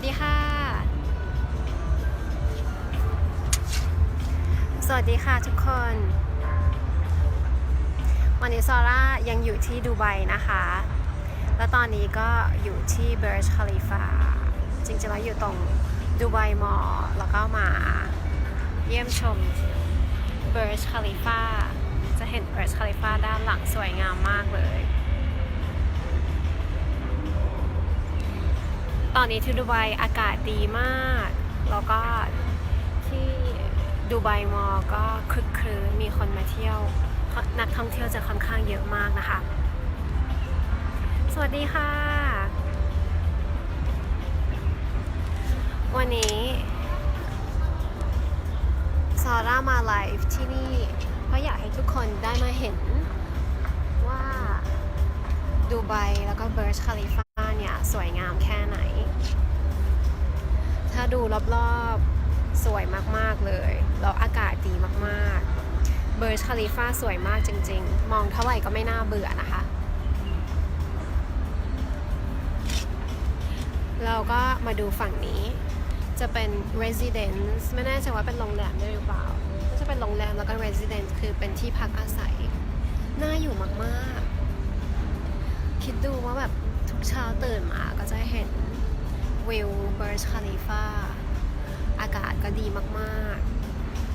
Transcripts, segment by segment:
วัสดีค่ะ สวัสดีค่ะทุกคน วันนี้ซอร่ายังอยู่ที่ดูไบนะคะ แล้วตอนนี้ก็อยู่ที่เบ r ร์ชคาลิฟาจริงๆแล้วอยู่ตรงดูไบมอลล์แล้วก็มาเยี่ยมชมเบ r ร์ชคาลิฟาจะเห็นเบ r ร์ชคาลิฟาด้านหลังสวยงามมากเลย ตอนนี้ที่ดูไบอากาศดีมาก แล้วก็ที่ดูไบมอลก็คลึกครื้นมีคนมาเที่ยว นักท่องเที่ยวจะค่อนข้างเยอะมากนะคะ สวัสดีค่ะ วันนี้ซาร่ามาไลฟ์ที่นี่ เพราะอยากให้ทุกคนได้มาเห็นว่าดูไบแล้วก็เบิร์ชคาลิฟา สวยงามแค่ไหน ถ้าดูรอบๆสวยมากๆเลย แล้วอากาศดีมากๆ เบิร์ชคาลิฟาสวยมากจริง ๆ มองเท่าไหร่ก็ไม่น่าเบื่อนะคะ เราก็มาดูฝั่งนี้จะเป็น residence ไม่แน่ใจว่าเป็นโรงแรมได้หรือเปล่าก็จะเป็นโรงแรมแล้วก็ residence คือเป็นที่พักอาศัย น่าอยู่มากๆ คิดดูว่าแบบ เช้าตื่นมาก็จะเห็นวิวเบิร์ชคาลิฟาอากาศก็ดีมาก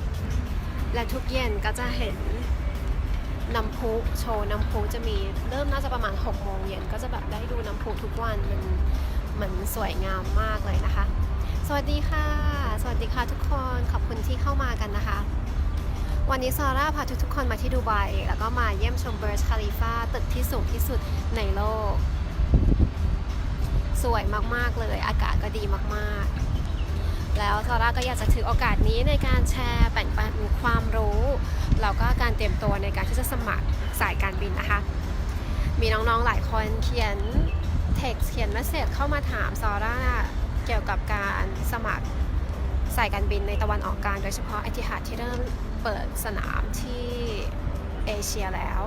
ๆ และทุกเย็นก็จะเห็นน้ำพุโชว์น้ำพุจะมีเริ่มน่าจะประมาณ6โมงเย็นก็จะแบบได้ดูน้ำพุทุกวันมันมือนสวยงามมากเลยนะคะ สวัสดีค่ะ สวัสดีค่ะทุกคนขอบคุณที่เข้ามากันนะคะ วันนี้ซาร่าพาทุกๆคนมาที่ดูไบแล้วก็มาเยี่ยมชมเบิร์ชคาลิฟาตึกที่สูงที่สุดในโลก สวยมากๆเลย อากาศก็ดีมากๆ แล้วซาร่าก็อยากจะถือโอกาสนี้ในการแชร์แบ่งปันความรู้แล้วก็การเตรียมตัวในการที่จะสมัครสายการบินนะคะ มีน้องๆหลายคนเขียนเท็กซ์เขียนเมสเซจเข้ามาถามซาร่าเกี่ยวกับการสมัครสายการบินในตะวันออกกลางโดยเฉพาะไอทิฮัดที่เริ่มเปิดสนามที่เอเชียแล้ว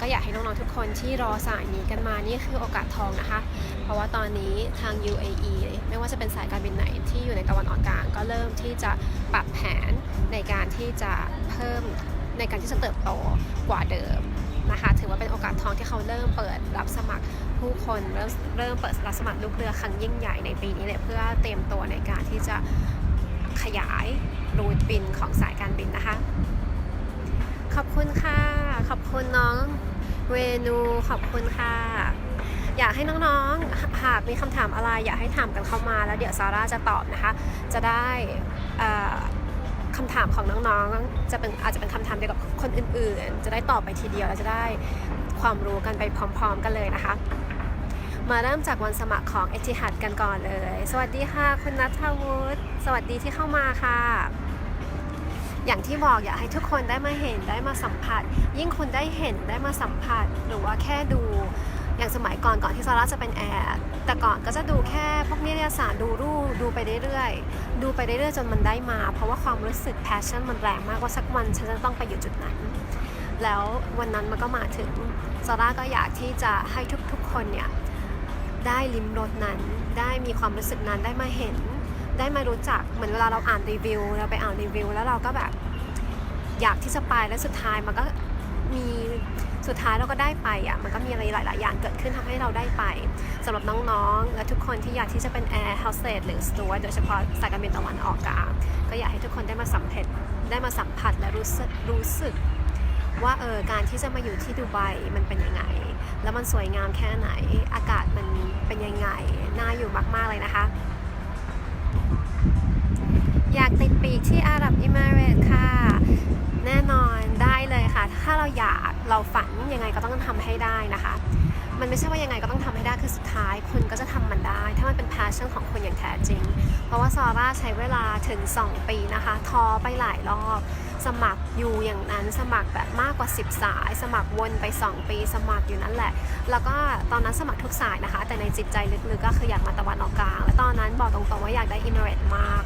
ก็อยากให้น้องๆทุกคนที่รอสายนี้กันมานี่คือโอกาสทองนะคะ ราะว่าตอนนี้ทาง UAE ไม่ว่าจะเป็นสายการบินไหนที่อยู่ในตะวันออกกลางก็เริ่มที่จะปรับแผนในการที่จะเพิ่มในการที่จะเติบโตกว่าเดิมนะคะถือว่าเป็นโอกาสทองที่เขาเริ่มเปิดรับสมัครผู้คนเริ่มเริ่มเปิดรับสมัครลูกเรือครั้งยิ่งใหญ่ในปีนี้เลยเพื่อเตรียมตัวในการที่จะขยายรูทบินของสายการบินนะคะ ขอบคุณค่ะ ขอบคุณน้องเวนูขอบคุณค่ะ อยากให้น้องๆ หากมีคำถามอะไรอยากให้ถามกันเข้ามาแล้วเดี๋ยวซาร่าจะตอบนะคะ จะได้คำถามของน้องๆ จะเป็นอาจจะเป็นคำถามเดียวกับคนอื่นๆ จะได้ตอบไปทีเดียวแล้วจะได้ความรู้กันไปพร้อม ๆ กันเลยนะคะ มาเริ่มจากวันสมัครของเอทิฮัดกันก่อนเลย สวัสดีค่ะ คุณนัทวุฒิสวัสดีที่เข้ามาค่ะ อย่างที่บอกอยากให้ทุกคนได้มาเห็นได้มาสัมผัส ยิ่งคุณได้เห็นได้มาสัมผัสหรือว่าแค่ดู อย่างสมัยก่อนก่อนที่ซาร่าจะเป็นแอร์แต่ก่อนก็จะดูแค่พวกนิตยสารดูรูปดูไปเรื่อยๆดูไปเรื่อยๆจนมันได้มา เพราะว่าความรู้สึก passion มันแรงมากว่าสักวันฉันจะต้องไปอยู่จุดนั้น แล้ววันนั้นมันก็มาถึงซาร่าก็อยากที่จะให้ทุกๆคนเนี่ยได้ลิ้มรสนั้น ได้มีความรู้สึกนั้นได้มาเห็น ได้มารู้จักเหมือนเวลาเราอ่านรีวิวเราไปอ่านรีวิว แล้วเราก็แบบอยากที่จะไปแล้วสุดท้ายมันก็ มีสุดท้ายเราก็ได้ไปอะมันก็มีอะไรหลาย ๆ อย่างเกิดขึ้นทำให้เราได้ไปสำหรับน้อง ๆ และทุกคนที่อยากที่จะเป็นแอร์ o ฮ s เ e สหรือส w ว r d โดยเฉพาะสายการบินตะวันออกกลางก็อยากให้ทุกคนได้มาสัมผัสได้มาสัมผัสและรู้สึกรู้สึกว่าเออการที่จะมาอยู่ที่ดูไบมันเป็นยังไง แล้วมันสวยงามแค่ไหนอากาศมันเป็นยังไงน่าอยู่มาก ๆ เลยนะคะ เราฝันยังไงก็ต้องทำให้ได้นะคะ มันไม่ใช่ว่ายังไงก็ต้องทำให้ได้คือสุดท้ายคุณก็จะทำมันได้ ถ้ามันเป็น passion ของคุณอย่างแท้จริง เพราะว่าซาร่าใช้เวลาถึง 2 ปีนะคะท้อไปหลายรอบสมัครอยู่อย่างนั้นสมัครแบบมากกว่า 10 สาย สมัครวนไป 2 ปี สมัครอยู่นั่นแหละ แล้วก็ตอนนั้นสมัครทุกสายนะคะ แต่ในจิตใจลึกๆก็คืออยากมาตะวันออกกลาง และตอนนั้นบอกตรงๆว่าอยากได้อิมเมรตมาก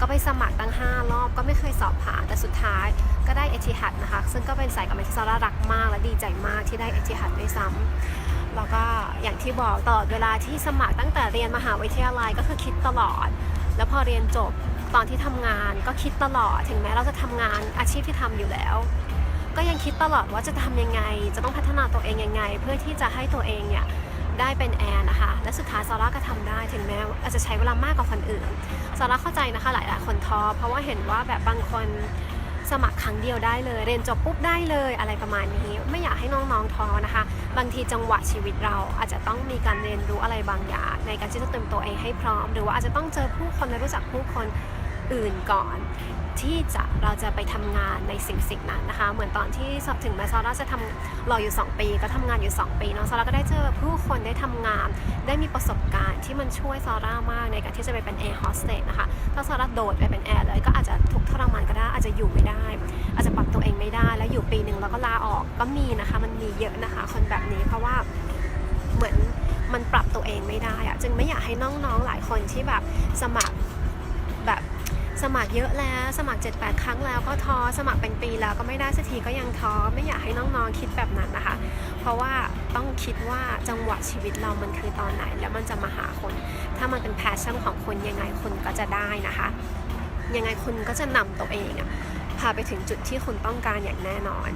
ก็ไปสมัครตั้ง 5 รอบก็ไม่เคยสอบผ่านแต่สุดท้ายก็ได้เอทิฮัดนะคะ ซึ่งก็เป็นสายการบินที่ซาร่ารักมากและดีใจมากที่ได้เอทิฮัดด้วยซ้ำแล้วก็อย่างที่บอกตลอดเวลาที่สมัครตั้งแต่เรียนมหาวิทยาลัยก็คือคิดตลอด แล้วพอเรียนจบตอนที่ทำงานก็คิดตลอด ถึงแม้เราจะทำงานอาชีพที่ทำอยู่แล้ว ก็ยังคิดตลอดว่าจะทำยังไง จะต้องพัฒนาตัวเองยังไง เพื่อที่จะให้ตัวเองเนี่ย ได้เป็นแอร์นะคะ และสุดท้ายซาร่าก็ทำได้ถึงแม้อาจจะใช้เวลามากกว่าคนอื่นซาร่าเข้าใจนะคะหลายๆคนท้อเพราะว่าเห็นว่าแบบบางคนสมัครครั้งเดียวได้เลย เรียนจบปุ๊บได้เลยอะไรประมาณนี้ ไม่อยากให้น้องๆท้อนะคะ บางทีจังหวะชีวิตเราอาจจะต้องมีการเรียนรู้อะไรบางอย่าง ในการที่จะเตรียมตัวเองให้พร้อม หรือว่าอาจจะต้องเจอผู้คนและรู้จักผู้คนอื่นก่อน ที่จะเราจะไปทำงานในสิ่งสิ่งนั้นนะคะ เหมือนตอนที่สอบถึงแม้ซาร่าจะทำรออยู่ 2 ปี ก็ทำงานอยู่ 2 ปีเนาะซาร่าก็ได้เจอผู้คนได้ทำงาน ได้มีประสบการณ์ที่มันช่วยซาร่ามากในการที่จะไปเป็นแอร์โฮสเตสนะคะถ้าซาร่าโดดไปเป็นแอร์เลยก็อาจจะทุกทรมานก็ได้อาจจะอยู่ไม่ได้ อาจจะปรับตัวเองไม่ได้แล้วอยู่ปีหนึ่งแล้วก็ลาออกก็มีนะคะ มันมีเยอะนะคะ คนแบบนี้เพราะว่าเหมือนมันปรับตัวเองไม่ได้อะจึงไม่อยากให้น้องๆหลายคนที่แบบสมัคร สมัครเยอะแล้ว สมัคร 7-8 ครั้งแล้วก็ท้อสมัครเป็นปีแล้วก็ไม่ได้สักทีก็ยังท้อไม่อยากให้น้องๆคิดแบบนั้นนะคะ เพราะว่าต้องคิดว่าจังหวะชีวิตเรามันคือตอนไหน แล้วมันจะมาหาคน ถ้ามันเป็นแพชชั่นของคนยังไงคุณก็จะได้นะคะ ยังไงคุณก็จะนำตัวเองอะพาไปถึงจุดที่คุณต้องการอย่างแน่นอน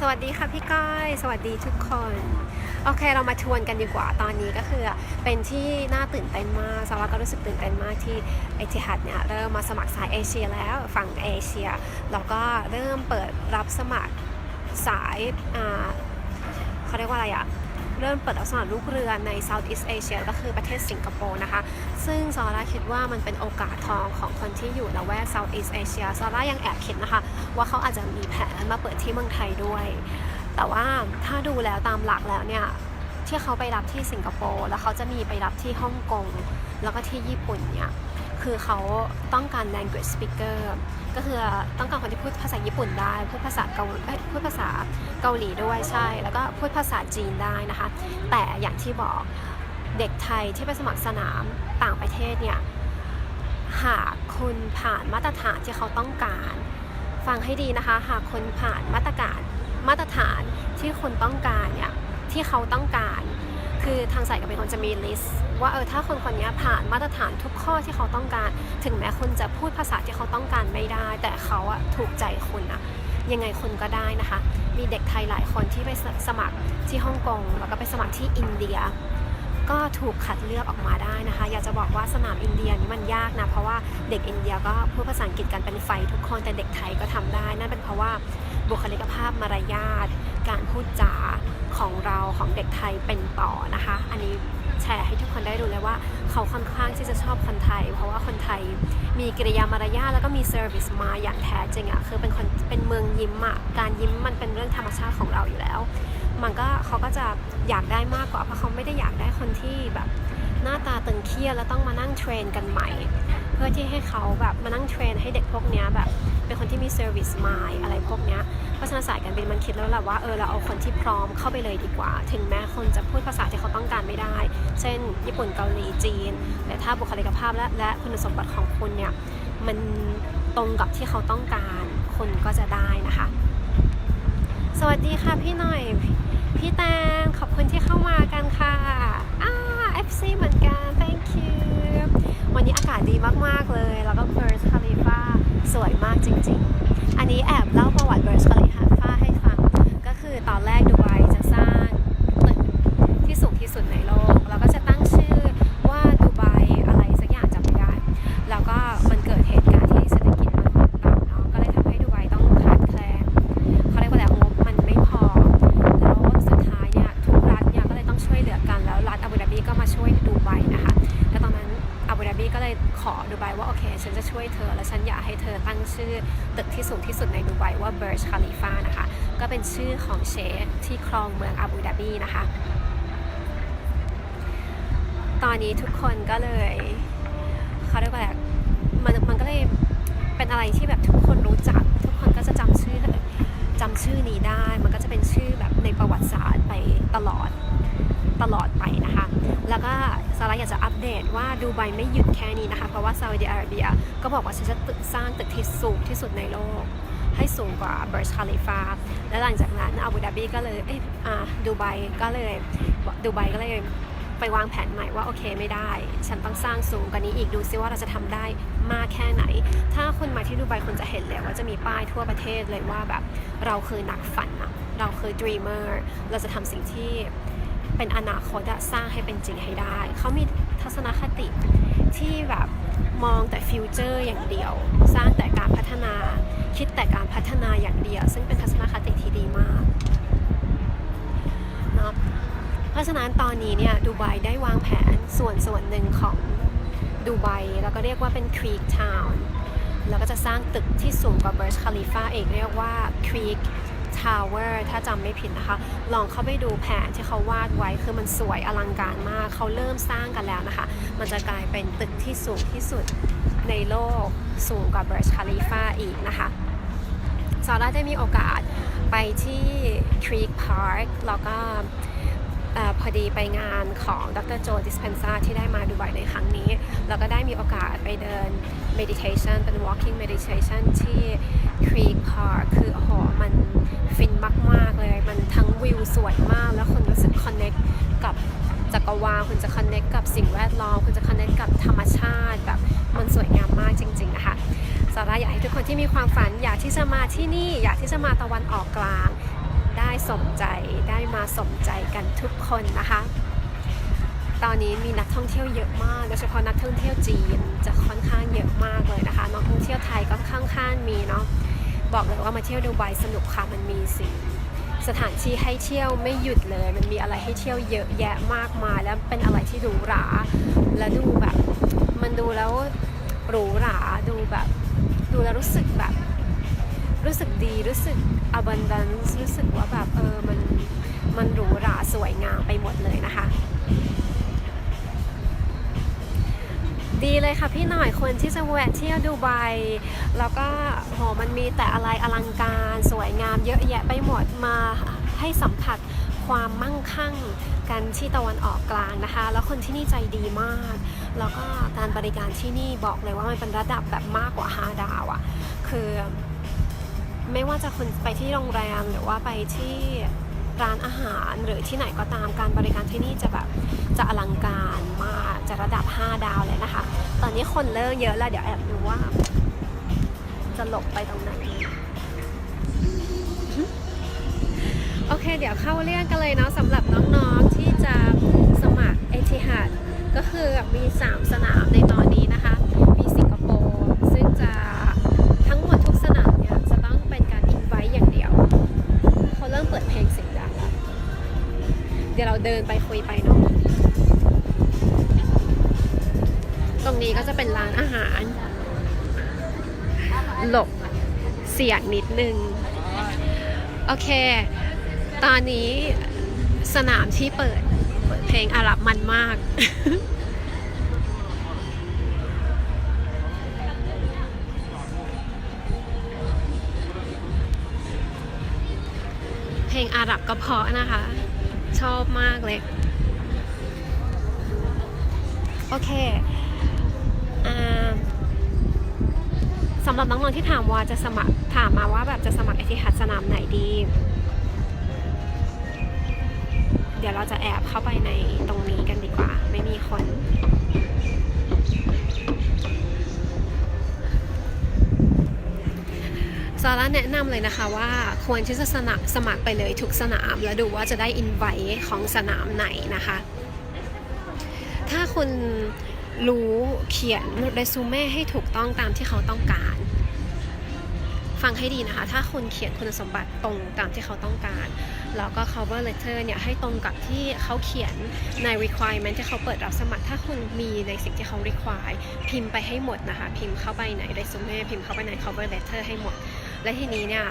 สวัสดีค่ะพี่ก้อย สวัสดีทุกคน โอเคเรามาทวนกันดีกว่าตอนนี้ก็คือเป็นที่น่าตื่นเต้นมากซาร่าก็รู้สึกตื่นเต้นมากที่ไอทิฮัดเนี่ยเริ่มมาสมัครสายเอเชียแล้วฝั่งเอเชียแล้วก็เริ่มเปิดรับสมัครสายอ่าเขาเรียกว่าอะไรอะเริ่มเปิดรับสมัครลูกเรือใน Southeast Asia ก็คือประเทศสิงคโปร์นะคะ ซึ่งซาร่าคิดว่ามันเป็นโอกาสทองของคนที่อยู่ละแวก Southeast Asia ซาร่ายังแอบคิดนะคะ ว่าเขาอาจจะมีแผนมาเปิดที่เมืองไทยด้วย แต่ว่าถ้าดูแล้วตามหลักแล้วเนี่ยที่เขาไปรับที่สิงคโปร์แล้วเขาจะมีไปรับที่ฮ่องกงแล้วก็ที่ญี่ปุ่นเนี่ยคือเขาต้องการ language speaker ก็คือต้องการคนที่พูดภาษาญี่ปุ่นได้พูดภาษาเกาพูดภาษาเกาหลีด้วยใช่ แล้วก็พูดภาษาจีนได้นะคะ แต่อย่างที่บอกเด็กไทยที่ไปสมัครสนามต่างประเทศเนี่ยหากคุณผ่านมาตรฐานที่เขาต้องการ ฟังให้ดีนะคะ หากคุณผ่านมาตรการ มาตรฐานที่คุณต้องการเนี่ยที่เขาต้องการ คือทางสายการบินเขาจะมีลิสต์ว่าเออถ้าคนคนนี้ผ่านมาตรฐานทุกข้อที่เขาต้องการ ถึงแม้คุณจะพูดภาษาที่เขาต้องการไม่ได้ แต่เขาอะถูกใจคุณอะยังไงคุณก็ได้นะคะ มีเด็กไทยหลายคนที่ไปสมัครที่ฮ่องกงแล้วก็ไปสมัครที่อินเดีย ก็ถูกคัดเลือกออกมาได้นะคะ อยากจะบอกว่าสนามอินเดียนี่มันยากนะ เพราะว่าเด็กอินเดียก็พูดภาษาอังกฤษกันเป็นไฟทุกคนแต่เด็กไทยก็ทำได้ นั่นเป็นเพราะว่า บุคลิกภาพมารยาท การพูดจาของเราของเด็กไทยเป็นต่อนะคะ อันนี้แชร์ให้ทุกคนได้รู้เลยว่าเขาค่อนข้างที่จะชอบคนไทย เพราะว่าคนไทยมีกิริยามารยาทแล้วก็มีเซอร์วิสมาอย่างแท้จริงอะคือเป็นคนเป็นเมืองยิ้มอะการยิ้มมันเป็นเรื่องธรรมชาติของเราอยู่แล้ว มันก็เขาก็จะอยากได้มากกว่าเพราะเขาไม่ได้อยากได้คนที่แบบหน้าตาตึงเครียดแล้วต้องมานั่งเทรนกันใหม่ พื่อที่ให้เขาแบบมานั่งเทรนให้เด็กพวกนี้แบบเป็นคนที่มีเซอร์วิสมายอะไรพวกนี้เพราะฉะนั้นสายการบินมันคิดแล้วแหละว่าเออเราเอาคนที่พร้อมเข้าไปเลยดีกว่า ถึงแม้คนจะพูดภาษาที่เขาต้องการไม่ได้ เช่น ญี่ปุ่นเกาหลีจีน แต่ถ้าบุคลิกภาพและและคุณสมบัติของคุณเนี่ยมันตรงกับที่เขาต้องการคุณก็จะได้นะคะ สวัสดีค่ะพี่หน่อยพี่แตงขอบคุณที่เข้ามากันค่ะอ่า FC เหมือนกัน thank you วันนี้อากาศดีมากๆเลย แล้วก็ Burj Khalifa สวยมากจริงๆ อันนี้แอบเล่าประวัติ Burj Khalifa ให้ฟัง ก็คือตอนแรกดูว่า คที่ครองเมืองอาบูดาบีนะคะ ตอนนี้ทุกคนก็เลยเขาเรียกว่าอะไรมันมันก็เลยเป็นอะไรที่แบบทุกคนรู้จัก ทุกคนก็จะจำชื่อจำชื่อนี้ได้ มันก็จะเป็นชื่อแบบในประวัติศาสตร์ไปตลอดตลอดไปนะคะ แล้วก็ซาร่าอยากจะอัปเดตว่าดูไบไม่หยุดแค่นี้นะคะ เพราะว่าซาอุดิอาระเบียก็บอกว่าฉันจะตึกสร้างตึกที่สูงที่สุดในโลก ให้สูงกว่าเบ r ร์ h คาลิฟาและหลังจากนั้นอาบูดาบีก็เลยเอ้ยอ่าดูไบก็เลยดูไบก็เลยไปวางแผนใหม่ว่าโอเคไม่ได้ ฉันต้องสร้างสูงกว่านี้อีกดูซิว่าเราจะทำได้มากแค่ไหน ถ้าคุณมาที่ดูไบคุณจะเห็นเลยว่าจะมีป้ายทั่วประเทศเลยว่าแบบเราคือนักฝันอะเราคือ dreamer เราจะทำสิ่งที่เป็นอนาคตอะสร้างให้เป็นจริงให้ได้ เขามีทัศนคติที่แบบ มองแต่ฟิวเจอร์อย่างเดียว สร้างแต่การพัฒนา คิดแต่การพัฒนาอย่างเดียว ซึ่งเป็นทัศนคติที่ดีมากเนาะเพราะฉะนั้นตอนนี้เนี่ยดูไบได้วางแผนส่วนส่วนหนึ่งของดูไบแล้วก็เรียกว่าเป็น Creek Town แล้วก็จะสร้างตึกที่สูงกว่า Burj Khalifa เองเรียกว่าครีก Creek Tower ถ้าจำไม่ผิดนะคะ ลองเข้าไปดูแผนที่เขาวาดไว้คือมันสวยอลังการมาก เขาเริ่มสร้างกันแล้วนะคะ มันจะกลายเป็นตึกที่สูงที่สุดในโลกสูงกว่า Burj Khalifa อีกนะคะซาร่าได้มีโอกาสไปที่ Creek Park แล้วก็อพอดีไปงานของดรโจดิสเพนซาที่ได้มาดูไบในครั้งนี้ แล้วก็ได้มีโอกาสไปเดิน meditation เป็น walking meditation ที่ Creek Park คือโอ้โหมันฟินมาก ๆ เลย มันทั้งวิวสวยมาก แล้วคุณรู้สึก connect กับจักรวาลคุณจะ connect กับสิ่งแวดล้อมคุณจะ connect กับธรรมชาติแบบมันสวยงามมากจริงๆนะคะสาระอยากให้ทุกคนที่มีความฝันอยากที่จะมาที่นี่ อยากที่จะมาตะวันออกกลาง ได้สมใจได้มาสมใจกันทุกคนนะคะ ตอนนี้มีนักท่องเที่ยวเยอะมากโดยเฉพาะนักท่องเที่ยวจีนจะค่อนข้างเยอะมากเลยนะคะนักท่องเที่ยวไทยก็ค่อนข้างมีเนาะ บอกเลยว่ามาเที่ยวดูไบสนุกค่ะมันมีสิ่งสถานที่ให้เที่ยวไม่หยุดเลย มันมีอะไรให้เที่ยวเยอะแยะมากมาย แล้วเป็นอะไรที่หรูหรา และดูแบบ มันดูแล้วหรูหราดูแบบ ดูแล้วรู้สึกแบบ รู้สึกดีรู้สึก abundance รู้สึกว่าแบบเออมันมันหรูหราสวยงามไปหมดเลยนะคะ ดีเลยค่ะพี่หน่อยคนที่จะแวะเที่ยวดูไบแล้วก็โหมันมีแต่อะไรอลังการสวยงามเยอะแยะไปหมดมาให้สัมผัสความมั่งคั่งกันที่ตะวันออกกลางนะคะ แล้วคนที่นี่ใจดีมาก แล้วก็การบริการที่นี่บอกเลยว่ามันเป็นระดับแบบมากกว่า 5 ดาวอะ่ะคือไม่ว่าจะคุณไปที่โรงแรมหรือว่าไปที่ ร้านอาหารหรือที่ไหนก็ตามการบริการที่นี่จะแบบจะอลังการมากจะระดับ 5 ดาวเลยนะคะ ตอนนี้คนเลิกเยอะแล้วเดี๋ยวแอบดูว่า จะหลบไปตรงไหนโอเค เดี๋ยวเข้าเรื่องกันเลยเนาะสำหรับน้องๆที่จะสมัครเอทิฮัดก็คือมี 3 สนามในตอนนี้ เดี๋ยวเราเดินไปคุยไปเนาะตรงนี้ก็จะเป็นร้านอาหาร หลบเสียงนิดนึง โอเค ตอนนี้สนามที่เปิดเปิดเพลงอาหรับมันมาก เพลงอาหรับก็เพาะนะคะ ชอบมากเลย โอเคอสำหรับน้องๆที่ถามว่าจะสมัครถามมาว่าแบบจะสมัครเอทิฮัดสนามไหนดี เดี๋ยวเราจะแอบเข้าไปในตรงนี้กันดีกว่า ไม่มีคน ซาร่าแนะนำเลยนะคะว่าควรที่จะสมัครสมัครไปเลยทุกสนาม แล้วดูว่าจะได้อินไวของสนามไหนนะคะ ถ้าคุณรู้เขียนเรซูเม่ให้ถูกต้องตามที่เขาต้องการ ฟังให้ดีนะคะ ถ้าคุณเขียนคุณสมบัติตรงตามที่เขาต้องการ แล้วก็ cover letter เนี่ยให้ตรงกับที่เขาเขียนใน requirement ที่เขาเปิดรับสมัคร ถ้าคุณมีในสิ่งที่เขา require พิมพ์ไปให้หมดนะคะ พิมพ์เข้าไปใน resume พิมพ์เข้าไปใน cover letter ให้หมด และทีนี้เนี่ย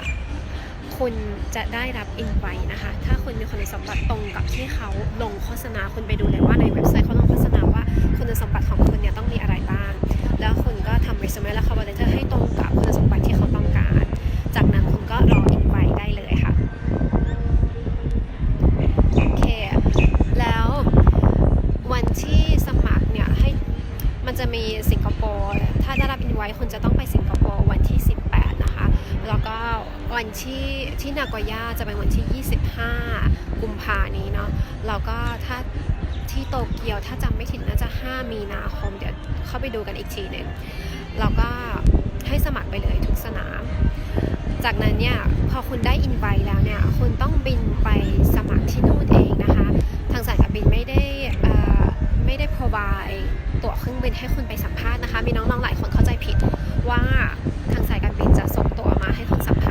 คุณจะได้รับ invite นะคะ ถ้าคุณมีคุณสมบัติตรงกับที่เขาลงโฆษณาคุณไปดูเลยว่าในเว็บไซต์เขาลงโฆษณาว่าคุณสมบัติของคุณเนี่ยต้องมีอะไรบ้าง แล้วคุณก็ทำ resume และ cover letter ให้ตรงกับคุณสมบัติที่เขาต้องการ จากนั้นคุณก็รอ invite ได้เลยค่ะ โอเค แล้ววันที่สมัครเนี่ยให้มันจะมีสิงคโปร์ ถ้าได้รับ invite คุณจะต้องไปสิงคโปร์วันที่ 18 นะคะ แล้วก็วันที่ที่นาโกย่าจะเป็นวันที่ 25 กุมภานี้เนาะแล้วก็ถ้าที่โตเกียวถ้าจำไม่ผิดน่าจะ 5 มีนาคม เดี๋ยวเข้าไปดูกันอีกทีหนึ่งแล้วก็ให้สมัครไปเลยทุกสนาม จากนั้นเนี่ยพอคุณได้อินไวแล้วเนี่ยคุณต้องบินไปสมัครที่นู่นเองนะคะ ทางสายการบินไม่ได้ไม่ได้ provide ตั๋วเครื่องบินให้คุณไปสัมภาษณ์นะคะ มีน้องๆหลายคนเข้าใจผิดว่าทางสายการบินจะส่ง มาให้คุณสัมภาษณ์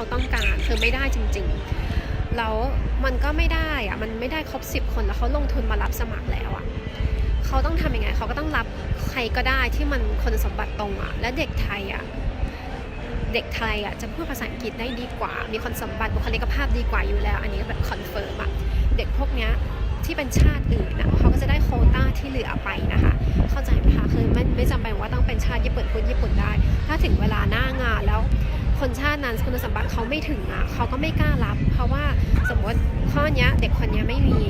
เขาต้องการคือไม่ได้จริง ๆ แล้วมันก็ไม่ได้อะมันไม่ได้ครบสิบคนแล้วเขาลงทุนมารับสมัครแล้วอะเขาต้องทำยังไงเขาก็ต้องรับใครก็ได้ที่มันคุณสมบัติตรงอะและเด็กไทยอะเด็กไทยอะจะพูดภาษาอังกฤษได้ดีกว่า มีคุณสมบัติบุคลิกภาพดีกว่าอยู่แล้ว อันนี้แบบคอนเฟิร์มอะ เด็กพวกเนี้ยที่เป็นชาติอื่นนะเขาก็จะได้โคต้าที่เหลือไปนะคะ เข้าใจไหมคะ คือไม่ไม่จำเป็นว่าต้องเป็นชาติญี่ปุ่นพูดญี่ปุ่นได้ ถ้าถึงเวลาหน้างานแล้ว คนชาตินั้นคุณสมบัติเขาไม่ถึงอะเขาก็ไม่กล้ารับ เพราะว่าสมมติข้อนี้เด็กคนนี้ไม่มี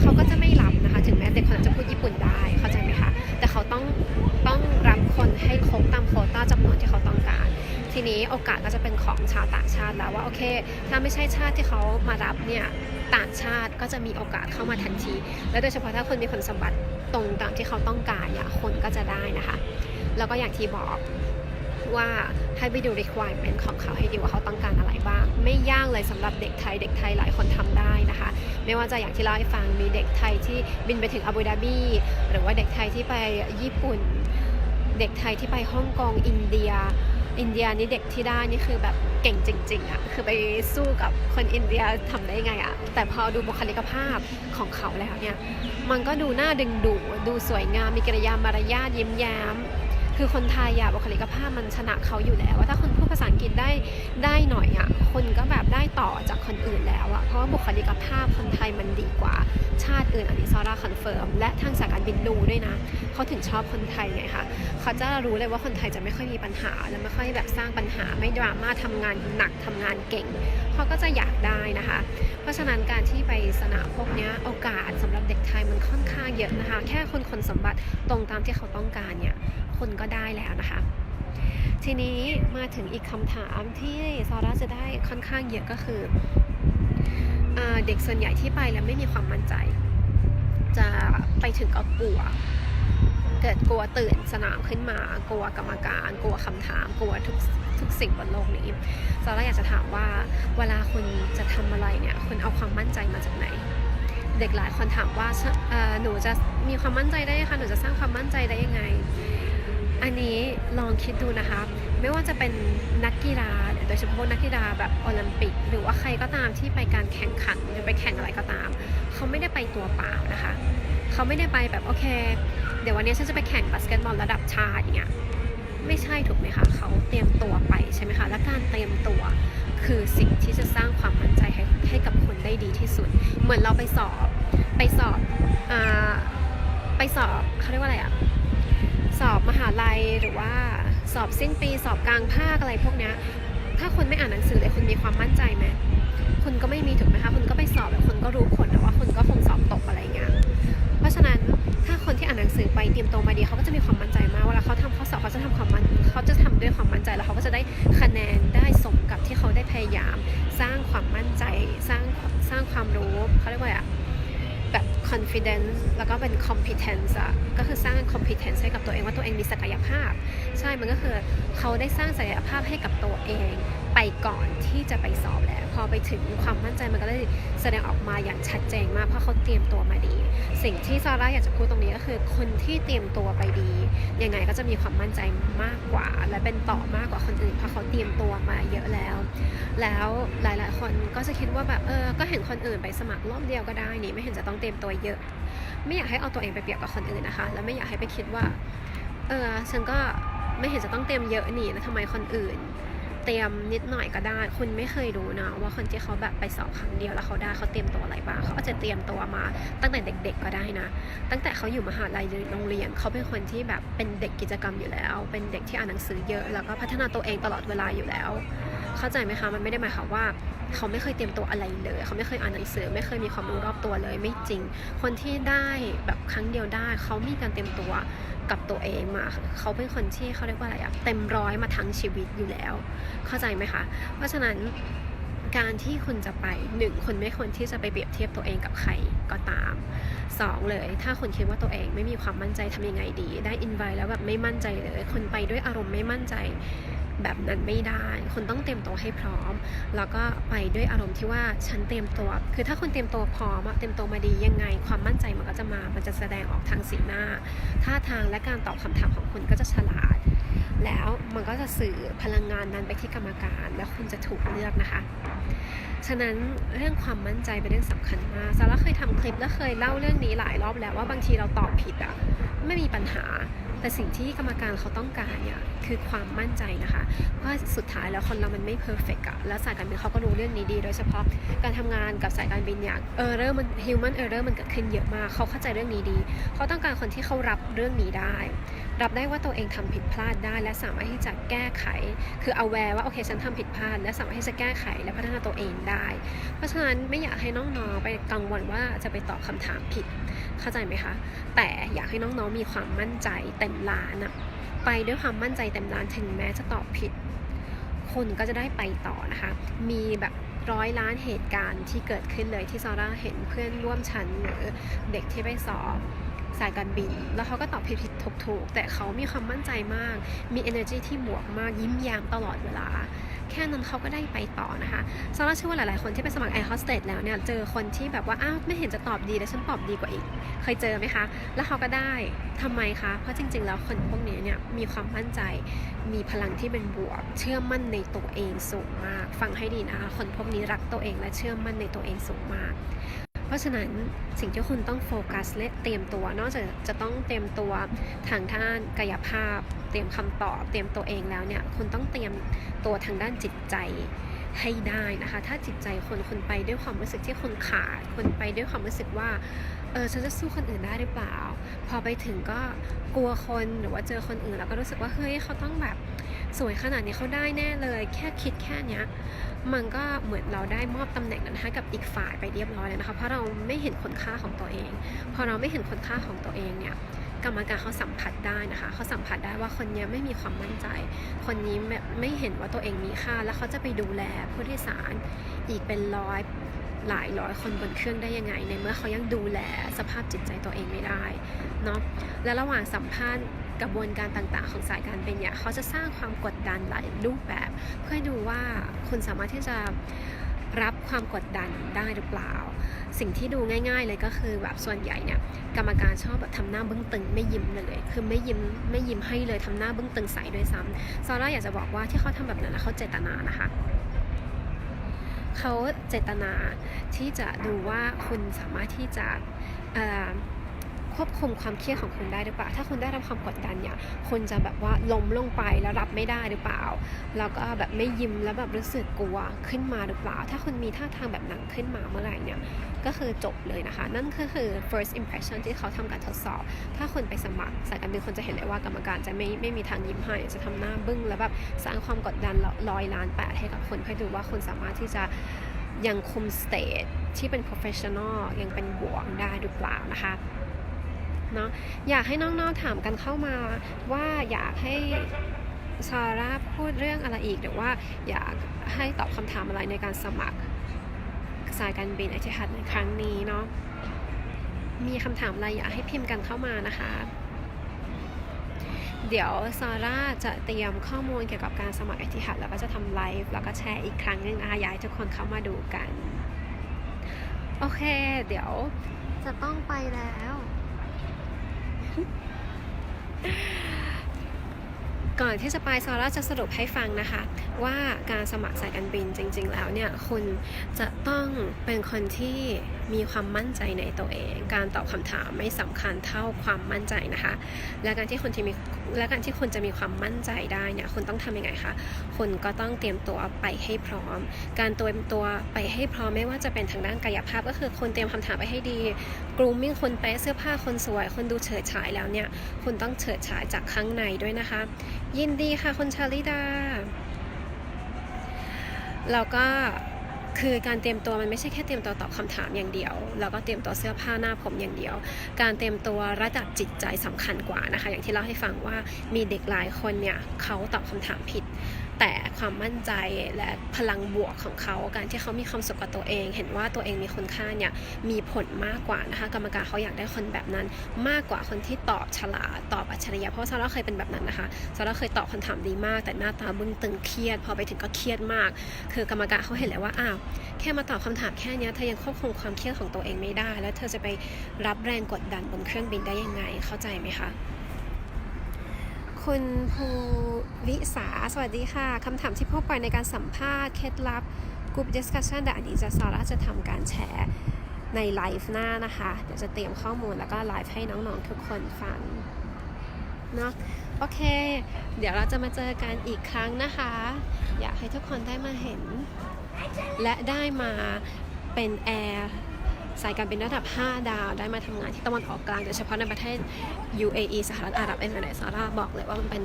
เขาก็จะไม่รับนะคะ ถึงแม้เด็กคนนั้นจะพูดญี่ปุ่นได้เข้าใจไหมคะแต่เขาต้องต้องรับคนให้ครบตามโควต้าจำนวนที่เขาต้องการ ทีนี้โอกาสก็จะเป็นของชาวต่างชาติแล้วว่าโอเค ถ้าไม่ใช่ชาติที่เขามารับเนี่ยต่างชาติก็จะมีโอกาสเข้ามาทันที และโดยเฉพาะถ้าคุณมีคุณสมบัติตรงตามที่เขาต้องการเนี่ยคนก็จะได้นะคะ แล้วก็อย่างที่บอก ว่าให้ไปดู requirement ของเขาให้ดีว่าเขาต้องการอะไรบ้าง ไม่ยากเลยสำหรับเด็กไทย เด็กไทยหลายคนทำได้นะคะ ไม่ว่าจะอย่างที่เล่าให้ฟังมีเด็กไทยที่บินไปถึงอาบูดาบีหรือว่าเด็กไทยที่ไปญี่ปุ่น เด็กไทยที่ไปฮ่องกงอินเดียอินเดียนี่เด็กที่ได้นี่คือแบบเก่งจริงๆอะคือไปสู้กับคนอินเดียทำได้ไงอะแต่พอดูบุคลิกภาพของเขาแล้วเนี่ย มันก็ดูน่าดึงดูดดูสวยงามมีกิริยามารยาทยิ้มแย้ม คือคนไทยอะบุคลิกภาพมันชนะเขาอยู่แล้วว่าถ้าคนพูดภาษาอังกฤษได้ได้หน่อยอะคนก็แบบได้ต่อจากคนอื่นแล้วอะเพราะว่าบุคลิกภาพคนไทยมันดีกว่าชาติอื่นอันนี้ซาร่าคอนเฟิร์มและทางสายการบินรู้ด้วยนะเขาถึงชอบคนไทยไงคะเขาจะรู้เลยว่าคนไทยจะไม่ค่อยมีปัญหาและไม่ค่อยแบบสร้างปัญหาไม่ดราม่าทำงานหนักทำงานเก่ง เขาก็จะอยากได้นะคะ เพราะฉะนั้นการที่ไปสนามพวกนี้โอกาสสำหรับเด็กไทยมันค่อนข้างเยอะนะคะ แค่คนคนสมบัติตรงตามที่เขาต้องการเนี่ยคนก็ได้แล้วนะคะ ทีนี้มาถึงอีกคำถามที่ซาร่าจะได้ค่อนข้างเยอะก็คืออเด็กส่วนใหญ่ที่ไปแล้วไม่มีความมั่นใจ จะไปถึงก็กลัวเกิดกลัวตื่นสนามขึ้นมากลัวกรรมการ กลัวคำถาม กลัวทุก ทุกสิ่งบนโลกนี้ซาร่าอยากจะถามว่าเวลาคุณจะทำอะไรเนี่ยคุณเอาความมั่นใจมาจากไหน เด็กหลายคนถามว่าหนูจะมีความมั่นใจได้ยังคะหนูจะสร้างความมั่นใจได้ยังไง อันนี้ลองคิดดูนะคะไม่ว่าจะเป็นนักกีฬาโดยเฉพาะนักกีฬาแบบโอลิมปิก หรือว่าใครก็ตามที่ไปการแข่งขันหรือไปแข่งอะไรก็ตาม เขาไม่ได้ไปตัวเปล่านะคะ เขาไม่ได้ไปแบบโอเค เดี๋ยววันนี้ฉันจะไปแข่งบาสเกตบอลระดับชาติอย่างเงี้ย ไม่ใช่ถูกไหมคะเขาเตรียมตัวไปใช่ไหมคะและการเตรียมตัวคือสิ่งที่จะสร้างความมั่นใจให้ให้กับคนได้ดีที่สุด เหมือนเราไปสอบไปสอบอไปสอบเขาเรียกว่าอะไรอะสอบมหาลัยหรือว่าสอบสิ้นปีสอบกลางภาคอะไรพวกนี้ถ้าคุณไม่อ่านหนังสือเลยคุณมีความมั่นใจไหมคุณก็ไม่มีถูกไหมคะคุณก็ไปสอบแล้วคุณก็รู้ผลแล้วว่าคุณก็คงสอบตกอะไรเงี้ยเพราะฉะนั้น ถ้าคนที่อ่านหนังสือไปเตรียมตัวมาดีเขาก็จะมีความมั่นใจมากเวลาเขาทำข้อสอบเขาจะทำความมั่นเขาจะทำด้วยความมั่นใจแล้วเขาก็จะได้คะแนนได้สมกับที่เขาได้พยายาม สร้างความมั่นใจ สร้างสร้างความรู้เขาเรียกว่าอะไรแบบ confidence แล้วก็เป็น competence อะก็คือสร้าง competence ให้กับตัวเองว่าตัวเองมีศักยภาพ ใช่ มันก็คือเขาได้สร้างศักยภาพให้กับตัวเองไปก่อนที่จะไปสอบแล้ว พอไปถึงความมั่นใจมันก็ได้แสดงออกมาอย่างชัดเจนมากเพราะเขาเตรียมตัวมาดี สิ่งที่ซาร่าอยากจะพูดตรงนี้ก็คือ คนที่เตรียมตัวไปดี ยังไงก็จะมีความมั่นใจมากกว่า และเป็นต่อมากกว่าคนอื่นเพราะเขาเตรียมตัวมาเยอะแล้ว แล้วหลาย ๆ คนก็จะคิดว่าแบบเออ ก็เห็นคนอื่นไปสมัครรอบเดียวก็ได้นี่ไม่เห็นจะต้องเตรียมตัวเยอะ ไม่อยากให้เอาตัวเองไปเปรียบกับคนอื่นนะคะ แล้วไม่อยากให้ไปคิดว่า เออฉันก็ไม่เห็นจะต้องเตรียมเยอะนี่แล้วทำไมคนอื่น เตรียมนิดหน่อยก็ได้ คุณไม่เคยรู้นะว่าคนที่เขาแบบไปสอบครั้งเดียวแล้วเขาได้เขาเตรียมตัวอะไรบ้างเขาอาจจะเตรียมตัวมา ตั้งแต่เด็ก ๆ ก็ได้นะ ตั้งแต่เขาอยู่มหาลัยหรือโรงเรียนเขาเป็นคนที่แบบเป็นเด็กกิจกรรมอยู่แล้ว เป็นเด็กที่อ่านหนังสือเยอะแล้วก็พัฒนาตัวเองตลอดเวลาอยู่แล้ว เข้าใจไหมคะ มันไม่ได้หมายความว่า เขาไม่เคยเตรียมตัวอะไรเลย เขาไม่เคยอ่านหนังสือ ไม่เคยมีความรู้รอบตัวเลย ไม่จริง คนที่ได้แบบครั้งเดียวได้ เขามีการเตรียมตัวกับตัวเองมา เขาเป็นคนที่เขาเรียกว่าอะไรอะเต็มร้อยมาทั้งชีวิตอยู่แล้ว เข้าใจไหมคะ เพราะฉะนั้นการที่คุณจะไปหนึ่งคุณไม่ควรที่จะไปเปรียบเทียบตัวเองกับใครก็ตามสองเลย ถ้าคุณคิดว่าตัวเองไม่มีความมั่นใจทำยังไงดี ได้อินไวแล้วแบบไม่มั่นใจเลยคุณไปด้วยอารมณ์ไม่มั่นใจ แบบนั้นไม่ได้คุณต้องเตรียมตัวให้พร้อม แล้วก็ไปด้วยอารมณ์ที่ว่าฉันเตรียมตัว คือถ้าคุณเตรียมตัวพร้อมเตรียมตัวมาดียังไง ความมั่นใจมันก็จะมา มันจะแสดงออกทางสีหน้า ท่าทางและการตอบคำถามของคุณก็จะฉลาด แล้วมันก็จะสื่อพลังงานนั้นไปที่กรรมการ แล้วคุณจะถูกเลือกนะคะฉะนั้นเรื่องความมั่นใจเป็นเรื่องสำคัญมากซาร่าเคยทำคลิปและเคยเล่าเรื่องนี้หลายรอบแล้วว่าบางทีเราตอบผิดอะไม่มีปัญหา แต่สิ่งที่กรรมการเขาต้องการเนี่ยคือความมั่นใจนะคะเพราสุดท้ายแล้วคนเรามันไม่เพอร์เฟกอะแล้วสายการบินเขาก็รู้เรื่องนี้ดี โดยเฉพาะการทำงานกับสายการบินเนี่ยเออร์เรอร์มัน human error มันเกิดขึ้นเยอะมากเขาเข้าใจเรื่องนี้ดี เขาต้องการคนที่เขารับเรื่องนี้ได้ รับได้ว่าตัวเองทำผิดพลาดได้ และสามารถที่จะแก้ไข คือ aware ว่าโอเคฉันทำผิดพลาด และสามารถที่จะแก้ไขและพัฒนาตัวเองได้ เพราะฉะนั้นไม่อยากให้น้องๆไปกังวลว่าจะไปตอบคำถามผิด เข้าใจไหมคะ แต่อยากให้น้องๆมีความมั่นใจเต็มล้านอะไปด้วยความมั่นใจเต็มล้านถึงแม้จะตอบผิดคุณก็จะได้ไปต่อนะคะ มีแบบร้อยล้านเหตุการณ์ที่เกิดขึ้นเลยที่ซาร่าเห็นเพื่อนร่วมชั้นหรือเด็กที่ไปสอบสายการบิน แล้วเขาก็ตอบผิดผิดถูกถูกแต่เขามีความมั่นใจมาก มี energy ที่บวกมากยิ้มแย้มตลอดเวลา แค่นั้นเขาก็ได้ไปต่อนะคะซาร่าเชื่อว่าหลายๆคนที่ไปสมัครแอร์โฮสเตสแล้วเนี่ยเจอคนที่แบบว่าอ้าวไม่เห็นจะตอบดีแต่ฉันตอบดีกว่าอีก เคยเจอไหมคะ แล้วเขาก็ได้ทำไมคะ เพราะจริง ๆ แล้วคนพวกนี้เนี่ยมีความมั่นใจ มีพลังที่เป็นบวก เชื่อมั่นในตัวเองสูงมาก ฟังให้ดีนะคะคนพวกนี้รักตัวเองและเชื่อมั่นในตัวเองสูงมาก ราะฉะนั้นสิ่งที่คุณต้องโฟกัสและเตรียมตัวนอกจากจะต้องเตรียมตัวทางด้านกายภาพ เตรียมคำตอบ เตรียมตัวเองแล้วเนี่ยคุณต้องเตรียมตัวทางด้านจิตใจให้ได้นะคะ ถ้าจิตใจคนคุณไปด้วยความรู้สึกที่คุณขาดคุณไปด้วยความรู้สึกว่าเออฉันจะสู้คนอื่นได้หรือเปล่า พอไปถึงก็กลัวคนหรือว่าเจอคนอื่นแล้วก็รู้สึกว่าเฮ้ยเขาต้องแบบ สวยขนาดนี้เขาได้แน่เลย แค่คิดแค่เนี้ย มันก็เหมือนเราได้มอบตำแหน่งนั้นให้กับอีกฝ่ายไปเรียบร้อยแล้วนะคะ เพราะเราไม่เห็นคุณค่าของตัวเอง พอเราไม่เห็นคุณค่าของตัวเองเนี่ยกรรมการเขาสัมผัสได้นะคะ เขาสัมผัสได้ว่าคนนี้ไม่มีความมั่นใจ คนนี้ไม่เห็นว่าตัวเองมีค่า แล้วเขาจะไปดูแลผู้โดยสารอีกเป็นร้อยหลายร้อยคนบนเครื่องได้ยังไง ในเมื่อเขายังดูแลสภาพจิตใจตัวเองไม่ได้เนาะและระหว่างสัมภาษณ์ กระบวนการต่างๆ ของสายการบินเนี่ยเขาจะสร้างความกดดันหลายรูปแบบ เพื่อดูว่าคุณสามารถที่จะรับความกดดันได้หรือเปล่า สิ่งที่ดูง่าย ๆ เลยก็คือแบบส่วนใหญ่เนี่ยกรรมการชอบแบบทำหน้าบึ้งตึงไม่ยิ้มเลย คือไม่ยิ้มไม่ยิ้มให้เลยทำหน้าบึ้งตึงใส่ด้วยซ้ำซาร่าอยากจะบอกว่าที่เขาทำแบบนั้นเขาเจตนานะคะเขาเจตนาที่จะดูว่าคุณสามารถที่จะ ควบคุมความเครียดของคุณได้หรือเปล่า ถ้าคุณได้รับความกดดันเนี่ยคุณจะแบบว่าล้มลงไปแล้วรับไม่ได้หรือเปล่า แล้วก็แบบไม่ยิ้มแล้วแบบรู้สึกกลัวขึ้นมาหรือเปล่า ถ้าคุณมีท่าทางแบบนั้นขึ้นมาเมื่อไหร่เนี่ยก็คือจบเลยนะคะ นั่นก็คือ first impression ที่เขาทำการทดสอบ ถ้าคนไปสมัครสายการบินคนจะเห็นเลยว่ากรรมการจะไม่ไม่มีทางยิ้มให้จะทำหน้าบึ้งแล้วแบบสร้างความกดดันร้อยล้านแปดให้กับคนเพื่อดูว่าคุณสามารถที่จะยังคุมสเตทที่เป็น professional ยังเป็นบวกได้หรือเปล่านะคะ เนาะอยากให้น้องๆถามกันเข้ามาว่าอยากให้ซาร่าพูดเรื่องอะไรอีกหรือว่าอยากให้ตอบคำถามอะไรในการสมัครสายการบินไอทิฮัดในครั้งนี้เนาะมีคำถามอะไรอยากให้พิมพ์กันเข้ามานะคะ เดี๋ยวซาร่าจะเตรียมข้อมูลเกี่ยวกับการสมัครเอทิฮัดแล้วก็จะทำไลฟ์แล้วก็แชร์อีกครั้งหนึงนะคะอยากให้ทุกคนเข้ามาดูกัน โอเค เดี๋ยวจะต้องไปแล้ว ก่อนที่จะไปซาร่าจะสรุปให้ฟังนะคะ ว่าการสมัครสายการบินจริง ๆ แล้วเนี่ยคุณจะต้องเป็นคนที่มีความมั่นใจในตัวเอง การตอบคำถามไม่สำคัญเท่าความมั่นใจนะคะ และการที่คุณจะมีและการที่คุณจะมีความมั่นใจได้เนี่ยคุณต้องทำยังไงคะคุณก็ต้องเตรียมตัวไปให้พร้อม การเตรียมตัวไปให้พร้อมไม่ว่าจะเป็นทางด้านกายภาพก็คือคุณเตรียมคำถามไปให้ดีกรูมมิ่งคนเป๊ะเสื้อผ้าคนสวย คนดูเฉิดฉายแล้วเนี่ย คุณต้องเฉิดฉายจากข้างในด้วยนะคะ ยินดีค่ะคุณชาลิดา แล้วก็คือการเตรียมตัวมันไม่ใช่แค่เตรียมตัวตอบคำถามอย่างเดียว แล้วก็เตรียมตัวเสื้อผ้าหน้าผมอย่างเดียว การเตรียมตัวระดับจิตใจสำคัญกว่านะคะ อย่างที่เล่าให้ฟังว่ามีเด็กหลายคนเนี่ยเขาตอบคำถามผิด แต่ความมั่นใจและพลังบวกของเขา การที่เขามีความสุขกับตัวเอง เห็นว่าตัวเองมีคุณค่าเนี่ยมีผลมากกว่านะคะกรรมการเขาอยากได้คนแบบนั้น มากกว่าคนที่ตอบฉลาดตอบอัจฉริยะเพราะซาร่าเคยเป็นแบบนั้นนะคะซาร่าเคยตอบคำถามดีมาก แต่หน้าตาบึ้งตึงเครียด พอไปถึงก็เครียดมาก คือกรรมการเขาเห็นแล้วว่าอ้าวแค่มาตอบคำถามแค่นี้เธอยังควบคุมความเครียดของตัวเองไม่ได้ แล้วเธอจะไปรับแรงกดดันบนเครื่องบินได้ยังไงเข้าใจไหมคะ คุณภูวิสา สวัสดีค่ะ คำถามที่พบไปในการสัมภาษณ์ เคล็ดลับกลุ่มดิสคัชชันแต่อันนี้จะซาร่าจะทำการแชร์ในไลฟ์หน้านะคะ เดี๋ยวจะเตรียมข้อมูลแล้วก็ไลฟ์ให้น้องๆทุกคนฟังเนาะโอเค เดี๋ยวเราจะมาเจอกันอีกครั้งนะคะ อยากให้ทุกคนได้มาเห็น และได้มาเป็นแอร์ สายการบินระดับ 5 ดาวได้มาทำงานที่ตะวันออกกลางโดยเฉพาะในประเทศ UAE สหรัฐอาหรับเอมิเรตส์ซาร่าบอกเลยว่ามันเป็น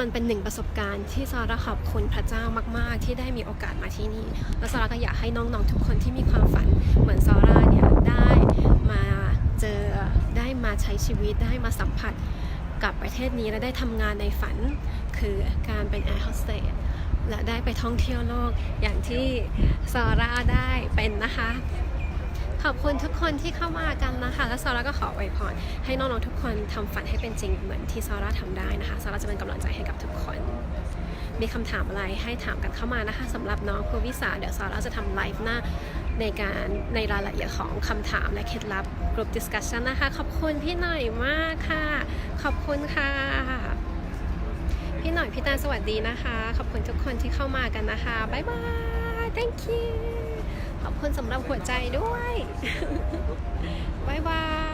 มันเป็นหนึ่งประสบการณ์ที่ซาร่าขอบคุณพระเจ้ามาก ๆ ที่ได้มีโอกาสมาที่นี่ และซาร่าก็อยากให้น้อง ๆ ทุกคนที่มีความฝันเหมือนซาร่าเนี่ยได้มาเจอได้มาใช้ชีวิตได้มาสัมผัสกับประเทศนี้และได้ทำงานในฝันคือการเป็นแอร์โฮสเตสและได้ไปท่องเที่ยวโลกอย่างที่ซาร่าได้เป็นนะคะ ขอบคุณทุกคนที่เข้ามากันนะคะ และซาร่าก็ขออวยพรให้น้องๆทุกคนทำฝันให้เป็นจริงเหมือนที่ซาร่าทำได้นะคะซาร่าจะเป็นกำลังใจให้กับทุกคน มีคำถามอะไรให้ถามกันเข้ามานะคะสำหรับน้องภูวิสาเดี๋ยวซาร่าจะทำไลฟ์หน้าในการในรายละเอียดของคำถามและเคล็ดลับ group discussion นะคะ ขอบคุณพี่หน่อยมากค่ะ ขอบคุณค่ะ พี่หน่อยพี่ตาสวัสดีนะคะ ขอบคุณทุกคนที่เข้ามากันนะคะ บ๊ายบาย thank you คุณสำหรับหัวใจด้วย บ๊ายบาย